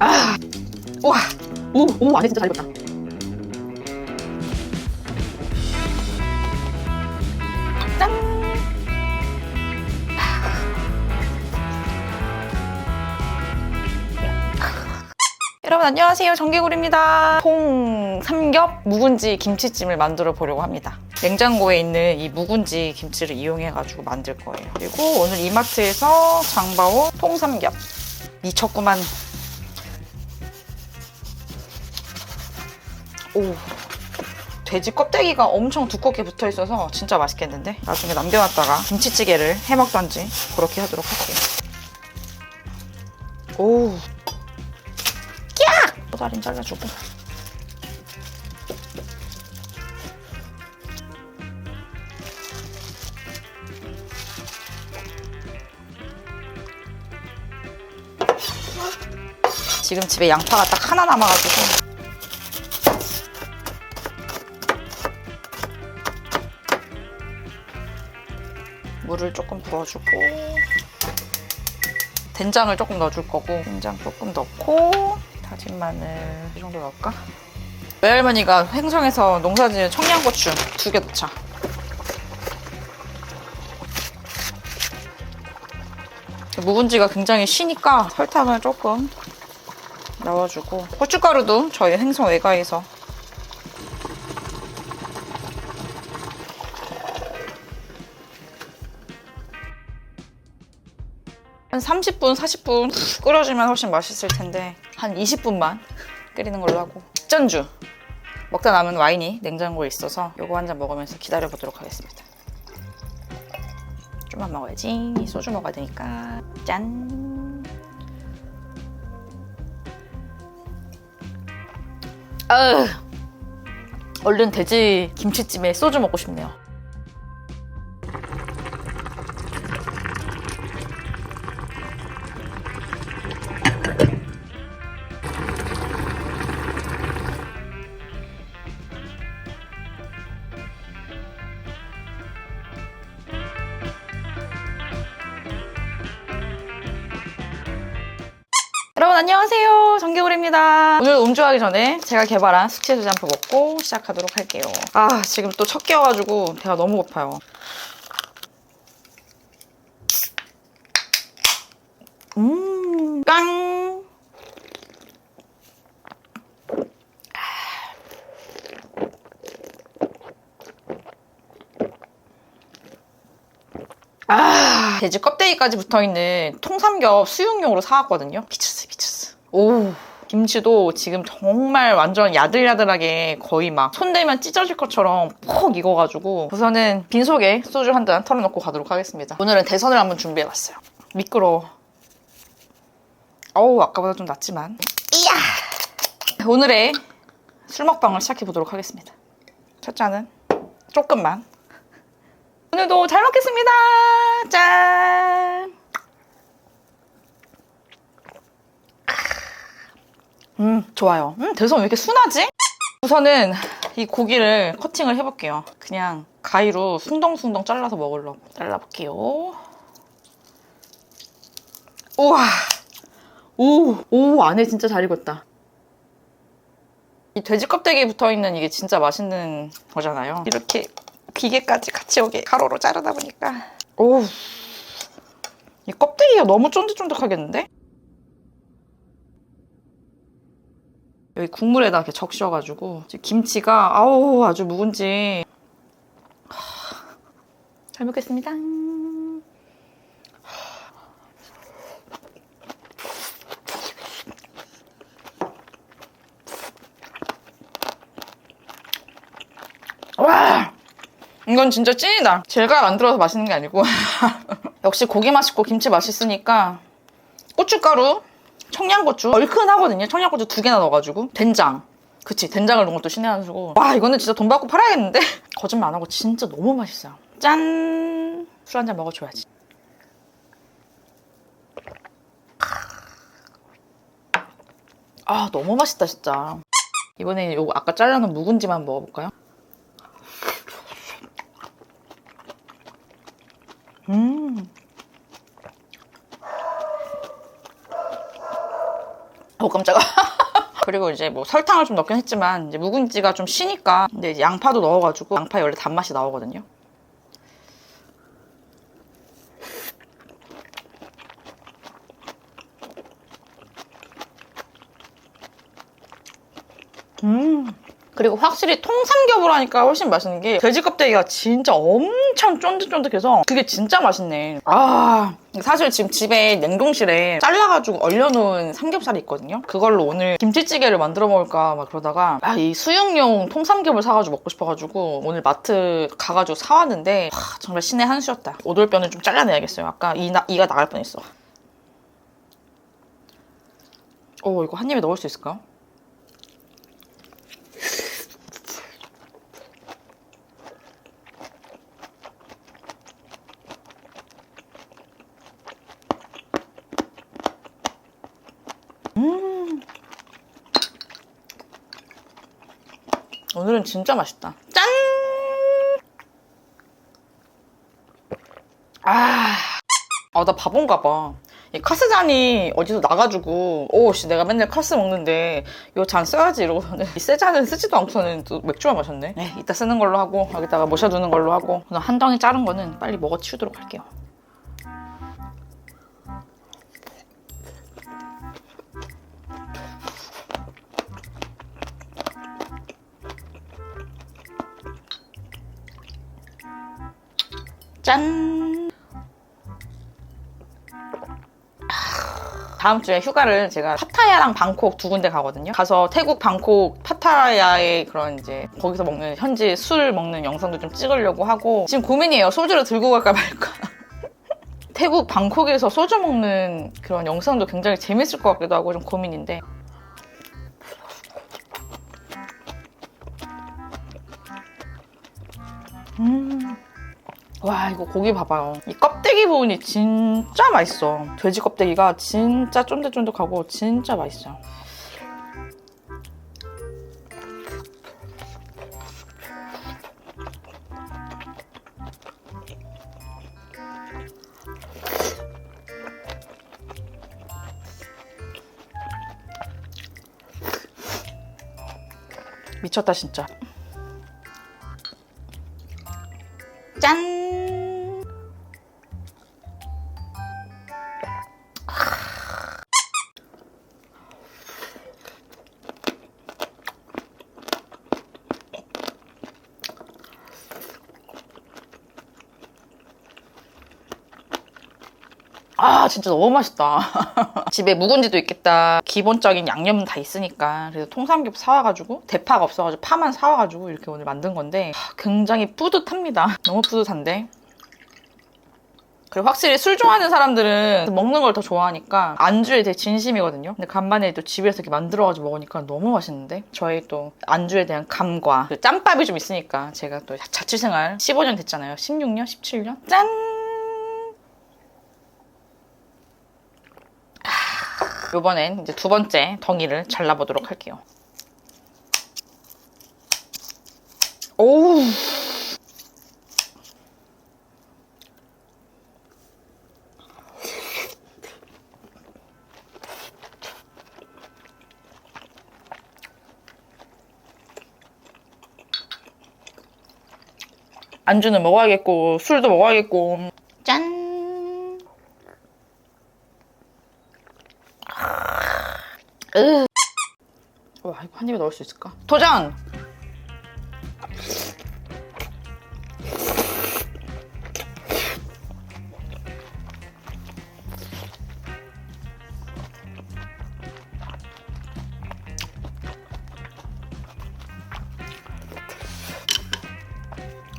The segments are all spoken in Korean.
아, 우와, 오, 오, 안에 진짜 잘 익었다. 짠! 여러분 안녕하세요. 정개구리입니다. 통 삼겹 묵은지 김치찜을 만들어 보려고 합니다. 냉장고에 있는 이 묵은지 김치를 이용해 가지고 만들 거예요. 그리고 오늘 이마트에서 장바온 통삼겹. 미쳤구만 오. 돼지 껍데기가 엄청 두껍게 붙어 있어서 진짜 맛있겠는데? 나중에 남겨놨다가 김치찌개를 해 먹던지 그렇게 하도록 할게요. 오. 꼬다리 잘라주고. 지금 집에 양파가 딱 하나 남아가지고 물을 조금 부어주고 된장을 조금 넣어줄 거고 된장 조금 넣고 다진 마늘 이 정도 넣을까? 외할머니가 횡성에서 농사지은 청양고추 두 개 넣자. 묵은지가 굉장히 쉬니까 설탕을 조금 넣어주고 고춧가루도 저희 횡성 외가에서 한 30분, 40분 끓여주면 훨씬 맛있을 텐데 한 20분만 끓이는 걸로 하고. 식전주. 먹다 남은 와인이 냉장고에 있어서 요거 한 잔 먹으면서 기다려 보도록 하겠습니다. 좀만 먹어야지. 소주 먹어야 되니까. 짠. 아, 얼른 돼지 김치찜에 소주 먹고 싶네요 안녕하세요 정겨울입니다 오늘 음주하기 전에 제가 개발한 숙취 해소제한표 먹고 시작하도록 할게요 아 지금 또 첫 끼여가지고 배가 너무 고파요 음, 깡! 아, 돼지 껍데기까지 붙어있는 통삼겹 수육용으로 사왔거든요. 미쳤어, 미쳤어. 오. 김치도 지금 정말 완전 야들야들하게 거의 막 손대면 찢어질 것처럼 퍽 익어가지고 우선은 빈속에 소주 한 잔 털어놓고 가도록 하겠습니다. 오늘은 대선을 한번 준비해봤어요. 미끄러워. 어우, 아까보다 좀 낫지만. 이야! 오늘의 술 먹방을 시작해보도록 하겠습니다. 첫 잔은 조금만 오늘도 잘 먹겠습니다. 짠. 음, 좋아요. 음, 대선 왜 이렇게 순하지? 우선은 이 고기를 커팅을 해볼게요. 그냥 가위로 숭덩숭덩 잘라서 먹으려고. 잘라볼게요. 우와. 오, 오, 안에 진짜 잘 익었다. 이 돼지 껍데기에 붙어있는 이게 진짜 맛있는 거잖아요. 이렇게 기계까지 같이 오게 가로로 자르다 보니까 오, 이 껍데기가 너무 쫀득쫀득하겠는데? 여기 국물에다 이렇게 적셔가지고 김치가 아우 아주 묵은지 하, 잘 먹겠습니다. 와! 이건 진짜 찐이다. 제가 만들어서 맛있는 게 아니고. 역시 고기 맛있고 김치 맛있으니까 고춧가루, 청양고추 얼큰하거든요. 청양고추 두 개나 넣어가지고 된장. 그치 된장을 넣은 것도 신의 한 수고 와 이거는 진짜 돈 받고 팔아야겠는데? 거짓말 안 하고 진짜 너무 맛있어요. 짠! 술 한 잔 먹어줘야지. 아 너무 맛있다 진짜. 이번에는 요거 아까 잘라놓은 묵은지만 먹어볼까요? 음. 어 깜짝아. 그리고 이제 뭐 설탕을 좀 넣긴 했지만 이제 묵은지가 좀 쉬니까 근데 이제 양파도 넣어가지고 양파에 원래 단맛이 나오거든요. 음. 그리고 확실히 통삼겹을 하니까 훨씬 맛있는 게 돼지 껍데기가 진짜 엄청 쫀득쫀득해서 그게 진짜 맛있네. 아 사실 지금 집에 냉동실에 잘라가지고 얼려놓은 삼겹살이 있거든요. 그걸로 오늘 김치찌개를 만들어 먹을까 막 그러다가 아, 이 수육용 통삼겹을 사가지고 먹고 싶어가지고 오늘 마트 가가지고 사왔는데 와, 정말 신의 한 수였다. 오돌뼈는 좀 잘라내야겠어요. 아까 이, 나, 이가 나갈 뻔했어. 오 이거 한 입에 넣을 수 있을까 요? 오늘은 진짜 맛있다. 짠! 아, 아, 나 바본가 봐. 이 카스잔이 어디서 나가지고, 오, 씨, 내가 맨날 카스 먹는데, 이잔 써야지 이러고서는, 이 새 잔은 쓰지도 않고서는 또 맥주만 마셨네. 네, 이따 쓰는 걸로 하고, 여기다가 모셔두는 걸로 하고, 그냥 한 덩이 자른 거는 빨리 먹어 치우도록 할게요. 짠! 다음 주에 휴가를 제가 파타야랑 방콕 두 군데 가거든요. 가서 태국 방콕 파타야의 그런 이제 거기서 먹는 현지 술 먹는 영상도 좀 찍으려고 하고 지금 고민이에요. 소주를 들고 갈까 말까. 태국 방콕에서 소주 먹는 그런 영상도 굉장히 재밌을 것 같기도 하고 좀 고민인데 음. 와 이거 고기 봐봐요. 이 껍데기 부분이 진짜 맛있어. 돼지 껍데기가 진짜 쫀득쫀득하고 진짜 맛있어요 미쳤다 진짜. 짠 아 진짜 너무 맛있다 집에 묵은지도 있겠다 기본적인 양념은 다 있으니까 그래서 통삼겹 사와가지고 대파가 없어가지고 파만 사와가지고 이렇게 오늘 만든 건데 아, 굉장히 뿌듯합니다 너무 뿌듯한데 그리고 확실히 술 좋아하는 사람들은 먹는 걸 더 좋아하니까 안주에 되게 진심이거든요. 근데 간만에 또 집에서 이렇게 만들어가지고 먹으니까 너무 맛있는데 저희 또 안주에 대한 감과 그 짬밥이 좀 있으니까 제가 또 자취생활 15년 됐잖아요. 16년, 17년? 짠! 이번엔 이제 두 번째 덩이를 잘라보도록 할게요. 오우. 안주는 먹어야겠고 술도 먹어야겠고 짠. 으. 와 이거 한 입에 넣을 수 있을까? 도전!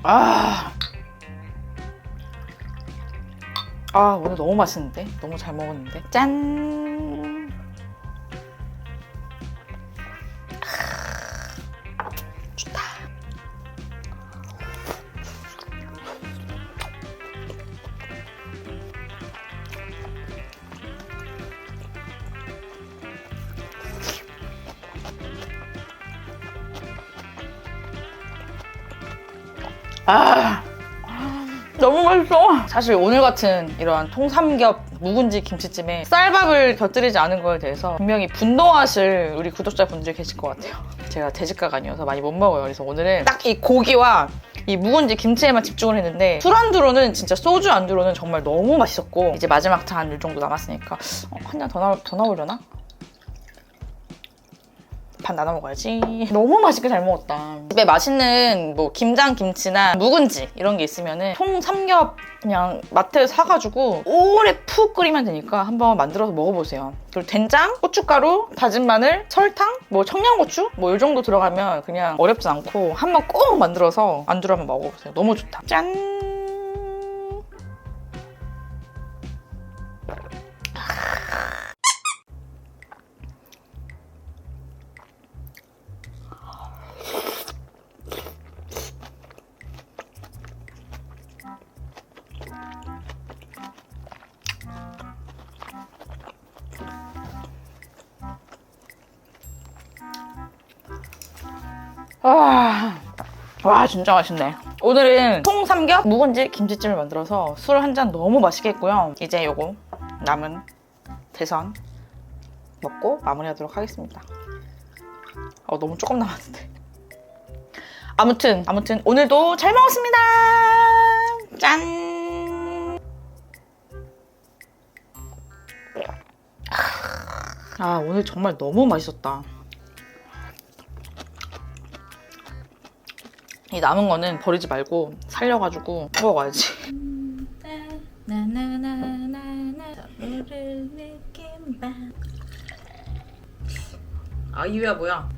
아. 아, 오늘 너무 맛있는데? 너무 잘 먹었는데? 짠! 아, 너무 맛있어. 사실 오늘 같은 이런 통삼겹 묵은지 김치찜에 쌀밥을 곁들이지 않은 거에 대해서 분명히 분노하실 우리 구독자분들 계실 것 같아요. 제가 대식가가 아니어서 많이 못 먹어요. 그래서 오늘은 딱 이 고기와 이 묵은지 김치에만 집중을 했는데 술 안주로는 진짜 소주 안주로는 정말 너무 맛있었고 이제 마지막 잔이 정도 남았으니까 어, 한잔 더 나올, 더 나오려나? 반 나눠 먹어야지. 너무 맛있게 잘 먹었다. 집에 맛있는 뭐 김장 김치나 묵은지 이런 게 있으면은 통 삼겹 그냥 마트에서 사가지고 오래 푹 끓이면 되니까 한번 만들어서 먹어보세요. 그리고 된장, 고춧가루, 다진 마늘, 설탕, 뭐 청양고추 뭐 이 정도 들어가면 그냥 어렵지 않고 한번 꼭 만들어서 안주로 한번 먹어보세요. 너무 좋다. 짠. 와, 와 진짜 맛있네. 오늘은 통삼겹 묵은지 김치찜을 만들어서 술 한 잔 너무 맛있게 했고요. 이제 요거 남은 대선 먹고 마무리하도록 하겠습니다. 어, 너무 조금 남았는데. 아무튼 아무튼 오늘도 잘 먹었습니다. 짠. 아 오늘 정말 너무 맛있었다. 이 남은 거는 버리지 말고 살려가지고 먹어야지. 아 이유야 뭐야?